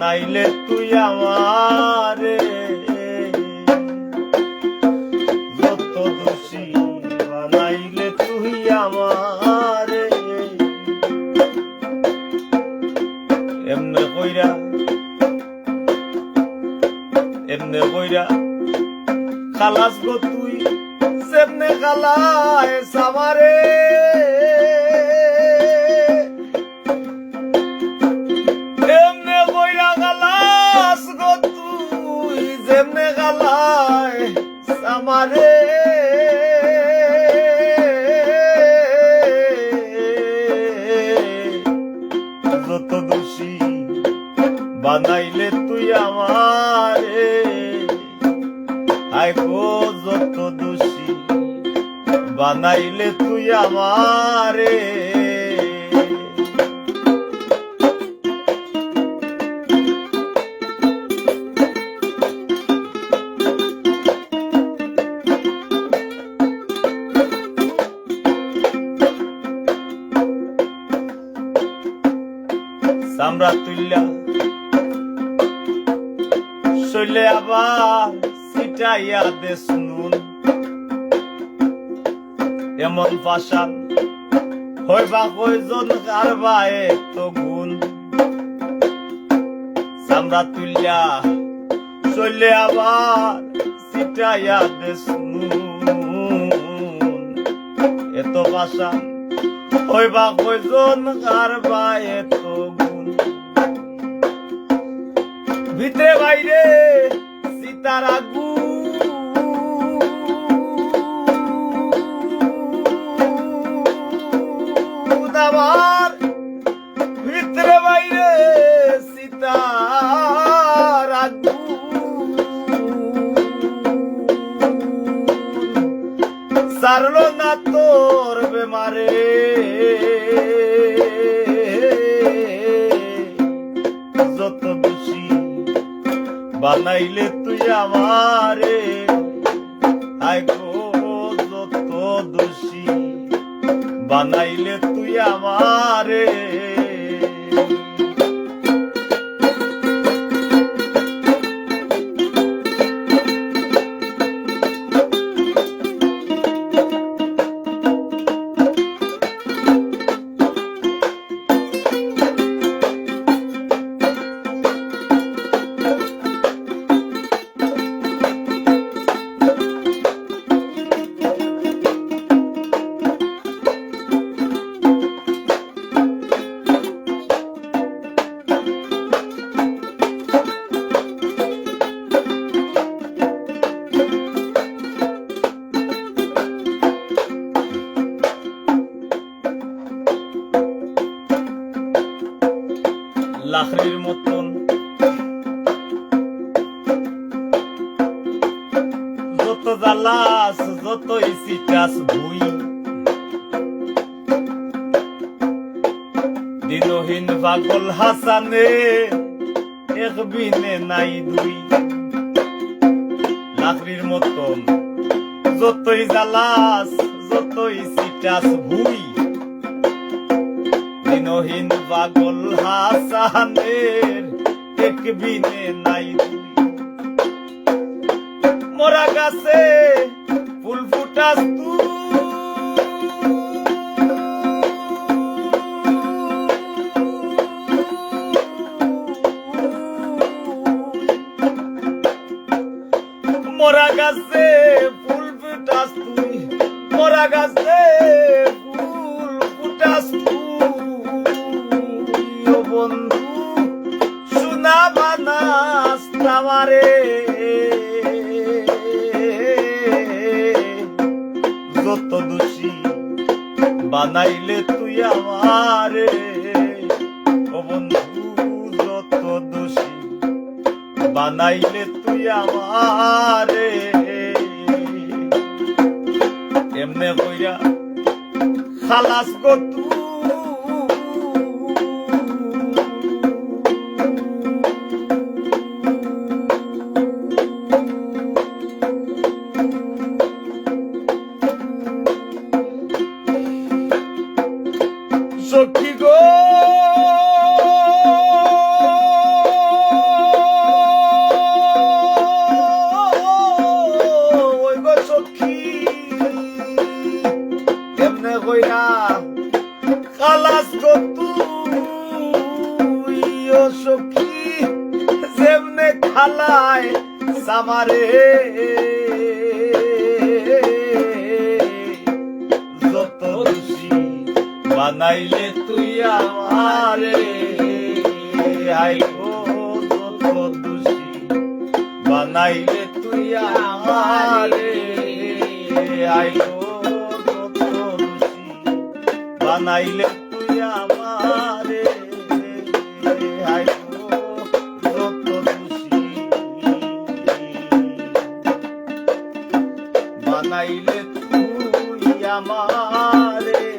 বানাইলে তুই আমারে। যত দোষী বানাইলে তুই আমারে। এমনে কইরা এমনে কইরা খালাস গো তুই, সেমনে খালায় সামারে যেমনে খালায় যত দোষী বানাইলে তুই আমারে। আয় যত দোষী বানাইলে তুই আমারে। সামরা তুল্লা আবার সিটাইয়া দে শুনুন। এমন পাশান হইবা কয়জন কারবায়ে তো গুণ। তুল্লা শৈলে আবার সিটাইয়া এত হইবা কয়জন কারবায়ে তো ভিতরে বাইরে সীতার আগু আমার ভিতরে বাইরে সীতার আগু সারলো না তোর বেমারে। যত বানাইলে তুই আমারে। যত দোষী। বানাইলে তুই আমারে। লাখরির মতন। যত জালাস যত ইসিটাস ভুই। দিনহীন পাগল হাসানে এক বিনে নাই দুই। লাখরির মতন, যতই জালাস যতই সিটাস ভুই। দিনহীন পাগল হাসানের এক বিনে নাই মোরা গাছে ফুল ফুটাস তুই। মোরা গাছে ফুল ফুটাস তুই মোরা সোনা বানাস তামারে। যত দোষী বানাইলে তুই আমারে। ও বন্ধু, যত দোষী বানাইলে তুই আমারে। এমনে কইরা খালাস গো তুই। খালাস তুই, ও সখী, যেমনে খালায় সামারে। যত খুশি বানাইলে তুই আমারে। আইবো যত খুশি বানাইলে তুই আমারে। আইবো বানাইলে তুই আমারে। বানাইলে তুই আমারে।